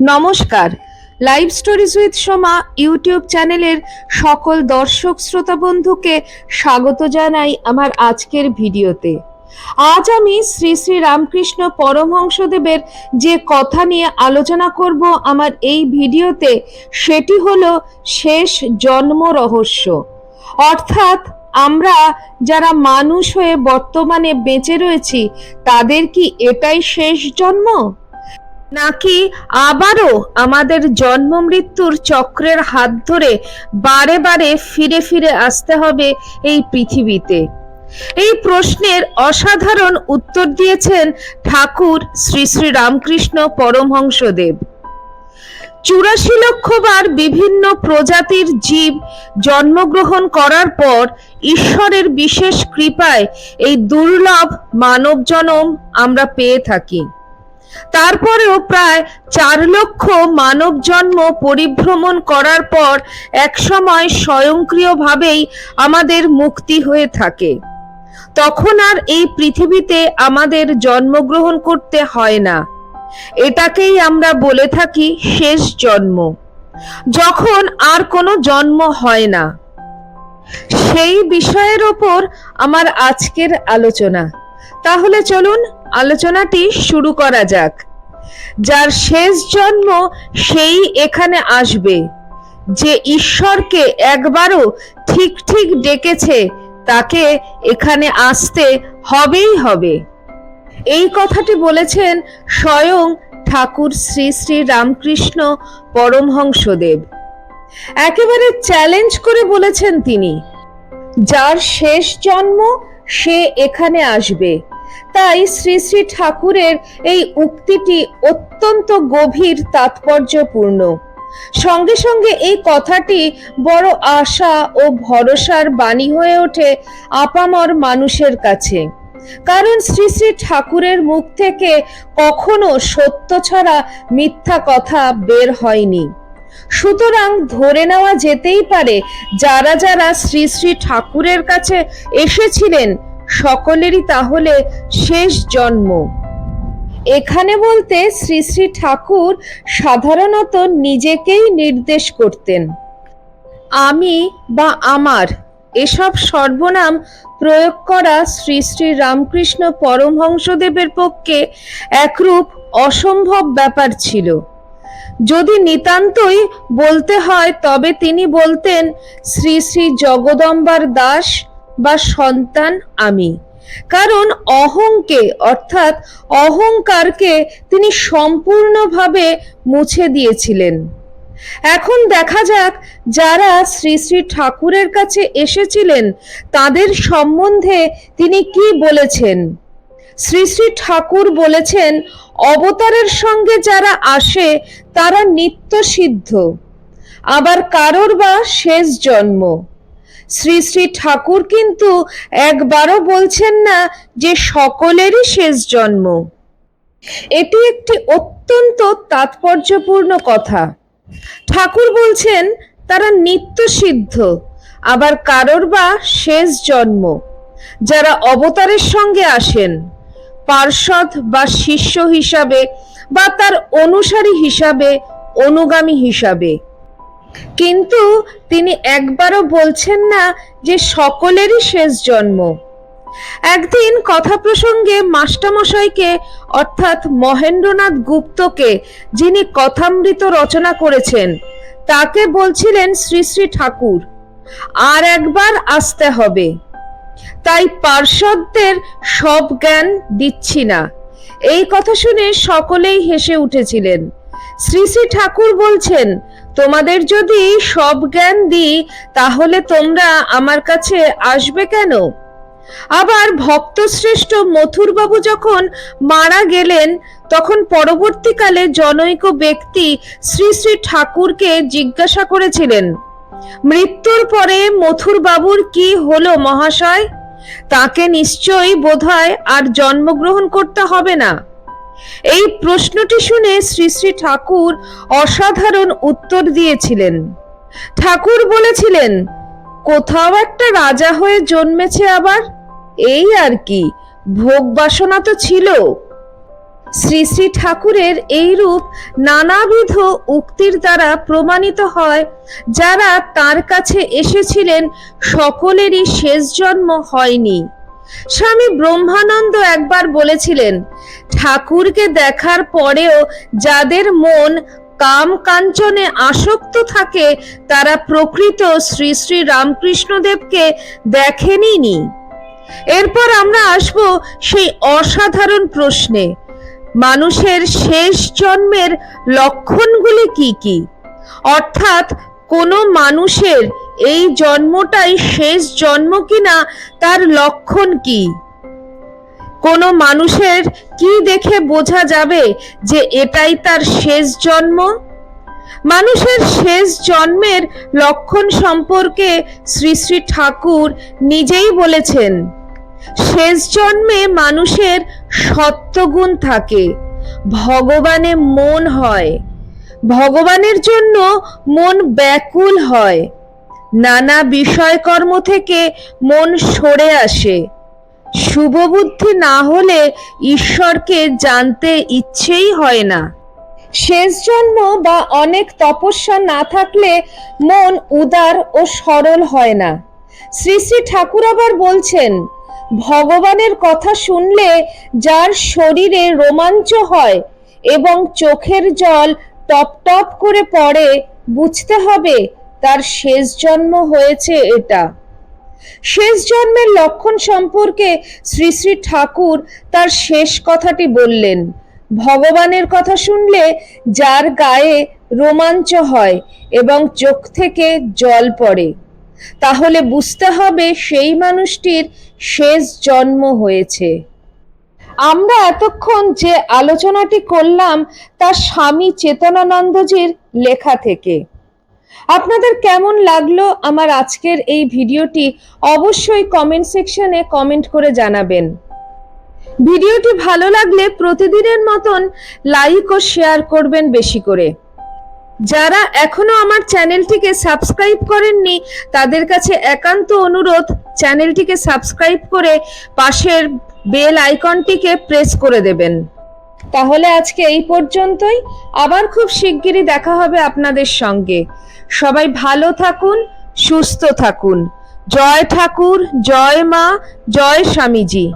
নমস্কার। Live stories with Soma YouTube চ্যানেলের সকল দর্শক শ্রোতা বন্ধুকে স্বাগত জানাই আমার আজকের ভিডিওতে। আজ আমি শ্রী শ্রী রামকৃষ্ণ পরমহংসদেবের যে কথা নিয়ে আলোচনা করব আমার এই ভিডিওতে, সেটি হলো শেষ জন্ম রহস্য। অর্থাৎ আমরা যারা মানুষ হয়ে বর্তমানে বেঁচে রয়েছি, তাদের কি এটাই শেষ জন্ম? নাকি আবারও আমাদের জন্ম মৃত্যুর চক্রের হাত ধরে বারে বারে ফিরে ফিরে আসতে হবে এই পৃথিবীতে? এই প্রশ্নের অসাধারণ উত্তর দিয়েছেন ঠাকুর শ্রী শ্রী রামকৃষ্ণ পরমহংসদেব। চুরাশি লক্ষবার বিভিন্ন প্রজাতির জীব জন্মগ্রহণ করার পর ঈশ্বরের বিশেষ কৃপায় এই দুর্লভ মানব জনম আমরা পেয়ে থাকি। তারপরেও প্রায় চার লক্ষ মানব জন্ম পরিভ্রমণ করার পর একসময় স্বয়ংক্রিয়ভাবেই আমাদের মুক্তি হয়ে থাকে। তখন আর এই পৃথিবীতে আমাদের জন্মগ্রহণ করতে হয় না। এটাকেই আমরা বলে থাকি শেষ জন্ম। যখন আর কোনো জন্ম হয় না। সেই বিষয়ের ওপর আমার আজকের আলোচনা। তাহলে চলুন আলোচনাটি শুরু করা যাক। যার শেষ জন্ম সেই এখানে আসবে, যে ঈশ্বরকে একবারও ঠিক ঠিক ডেকেছে, তাকে এখানে আসতে হবেই হবে। এই কথাটি বলেছেন স্বয়ং ঠাকুর শ্রী শ্রী রামকৃষ্ণ পরমহংসদেব। একেবারে চ্যালেঞ্জ করে বলেছেন তিনি, যার শেষ জন্ম সে এখানে আসবে। তাই শ্রী শ্রী ঠাকুরের এই উক্তিটি অত্যন্ত গভীর তাৎপর্যপূর্ণ। সঙ্গে সঙ্গে এই কথাটি বড় আশা ও ভরসার বাণী হয়ে ওঠে আপামর মানুষের কাছে। কারণ শ্রী শ্রী ঠাকুরের মুখ থেকে কখনো সত্য ছাড়া মিথ্যা কথা বের হয়নি। সুতরাং ধরে নেওয়া যেতেই পারে, যারা যারা শ্রী শ্রী ঠাকুরের কাছে এসেছিলেন, সকলেরই তাহলে শেষ জন্ম। এখানে বলতে শ্রী শ্রী ঠাকুর সাধারণত নিজেকেই নির্দেশ করতেন। আমি বা আমার এসব সর্বনাম প্রয়োগ করা শ্রী শ্রী রামকৃষ্ণ পরমহংসদেবের পক্ষে একরূপ অসম্ভব ব্যাপার ছিল। যদি নিতান্তই বলতে হয়, তবে তিনি বলতেন, শ্রী শ্রী জগদম্বার দাস বা সন্তান আমি। কারণ অহংকে, অর্থাৎ অহংকারকে তিনি সম্পূর্ণভাবে মুছে দিয়েছিলেন। এখন দেখা যাক যারা শ্রী শ্রী ঠাকুরের কাছে এসেছিলেন, তাদের সম্বন্ধে তিনি কি বলেছেন। শ্রী শ্রী ঠাকুর বলেছেন, অবতারের সঙ্গে যারা আসে, তারা নিত্য সিদ্ধ। আবার কারোর বা শেষ জন্ম। শ্রী শ্রী ঠাকুর কিন্তু একবারও বলছেন না যে সকলেরই শেষ জন্ম। এটি একটি অত্যন্ত তাৎপর্যপূর্ণ কথা। ঠাকুর বলছেন, তারা নিত্য সিদ্ধ, আবার কারোর বা শেষ জন্ম। যারা অবতারের সঙ্গে আসেন পার্ষদ বা শিষ্য হিসাবে বা তার অনুসারী হিসাবে, অনুগামী হিসাবে। কিন্তু তিনি একবারও বলছেন না যে সকলেরই শেষ জন্ম। একদিন কথা প্রসঙ্গে মাস্টামশাইকে অর্থাৎ মহেন্দ্রনাথ গুপ্তকে, যিনি কথামৃত রচনা করেছেন, তাকে বলছিলেন শ্রী শ্রী ঠাকুর, আর একবার আসতে হবে। তাই পার্ষদদের সব জ্ঞান দিচ্ছি না। এই কথা শুনে সকলেই হেসে উঠেছিলেন। শ্রী শ্রী ঠাকুর বলছেন, তোমাদের যদি সব জ্ঞান দিই, তাহলে তোমরা আমার কাছে আসবে কেন? আবার ভক্তশ্রেষ্ঠ মথুরবাবু যখন মারা গেলেন, তখন পরবর্তীকালে জনৈক ব্যক্তি শ্রী শ্রী ঠাকুরকে জিজ্ঞাসা করেছিলেন মৃত্যুর পরে মথুর বাবুর কি হলো মহাশয়? তাকে নিশ্চয়ই বোধহয় আর জন্মগ্রহণ করতে হবে না। এই প্রশ্নটি শুনে শ্রী শ্রী ঠাকুর অসাধারণ উত্তর দিয়েছিলেন। ঠাকুর বলেছিলেন, কোথাও একটা রাজা হয়ে জন্মেছে আবার? এই আর কি, ভোগ বাসনা তো ছিল। শ্রী শ্রী ঠাকুরের এই রূপ নানাবিধ উক্তির দ্বারা প্রমাণিত হয়, যারা তার কাছে এসেছিলেন সকলেরই শেষ জন্ম হয়নি। স্বামী ব্রহ্মানন্দ একবার বলেছিলেন, ঠাকুরকে দেখার পরেও যাদের মন কাম কাঞ্চনে আসক্ত থাকে, তারা প্রকৃত শ্রী শ্রী রামকৃষ্ণদেবকে দেখেনি এরপর আমরা আসব সেই অসাধারণ প্রশ্নে। মানুষের শেষ জন্মের লক্ষণগুলি কি কি? অর্থাৎ কোনো মানুষের এই জন্মটাই শেষ জন্ম কিনা তার লক্ষণ কি? কোনো মানুষের কি দেখে বোঝা যাবে যে এটাই তার শেষ জন্ম? মানুষের শেষ জন্মের লক্ষণ সম্পর্কে শ্রী শ্রী ঠাকুর নিজেই বলেছেন, শেষ জন্মে মানুষের সত্যগুণ থাকে। ভগবানে মন হয়। ভগবানের জন্য মন ব্যাকুল হয়। নানা বিষয়কর্ম থেকে মন সরে আসে। শুভবুদ্ধি না হলে ঈশ্বরকে জানতে ইচ্ছেই হয় না। শেষ জন্ম বা অনেক তপস্যা না থাকলে মন উদার ও সরল হয় না। শ্রী শ্রী ঠাকুর আবার বলছেন ভগবানের কথা শুনলে যার শরীরে রোমাঞ্চ হয় এবং চোখের জল টপ টপ করে পড়ে, বুঝতে হবে তার শেষ জন্ম হয়েছে এটা। শেষ জন্মের লক্ষণ সম্পর্কে শ্রী শ্রী ঠাকুর তার শেষ কথাটি বললেন। ভগবানের কথা শুনলে যার গায়ে রোমাঞ্চ হয় এবং চোখ থেকে জল পড়ে। তাহলে বুঝতে হবে সেই মানুষটির শেষ জন্ম হয়েছে। আমরা এতক্ষণ যে আলোচনাটি করলাম, তা স্বামী চেতনানন্দজির লেখা থেকে। আপনাদের কেমন লাগল আমার আজকের এই ভিডিওটি, অবশ্যই কমেন্ট সেকশনে কমেন্ট করে জানাবেন। ভিডিওটি ভালো লাগলে প্রতিদিনের মতন লাইক ও শেয়ার করবেন বেশি করে। যারা এখনও আমার চ্যানেলটিকে সাবস্ক্রাইব করেননি, তাদের কাছে একান্ত অনুরোধ চ্যানেলটিকে সাবস্ক্রাইব করে পাশের বেল আইকনটিকে প্রেস করে দেবেন। তাহলে আজকে এই পর্যন্তই। আবার খুব শিগগিরই দেখা হবে আপনাদের সঙ্গে। সবাই ভালো থাকুন, সুস্থ থাকুন। জয় ঠাকুর, জয় মা, জয় স্বামীজি।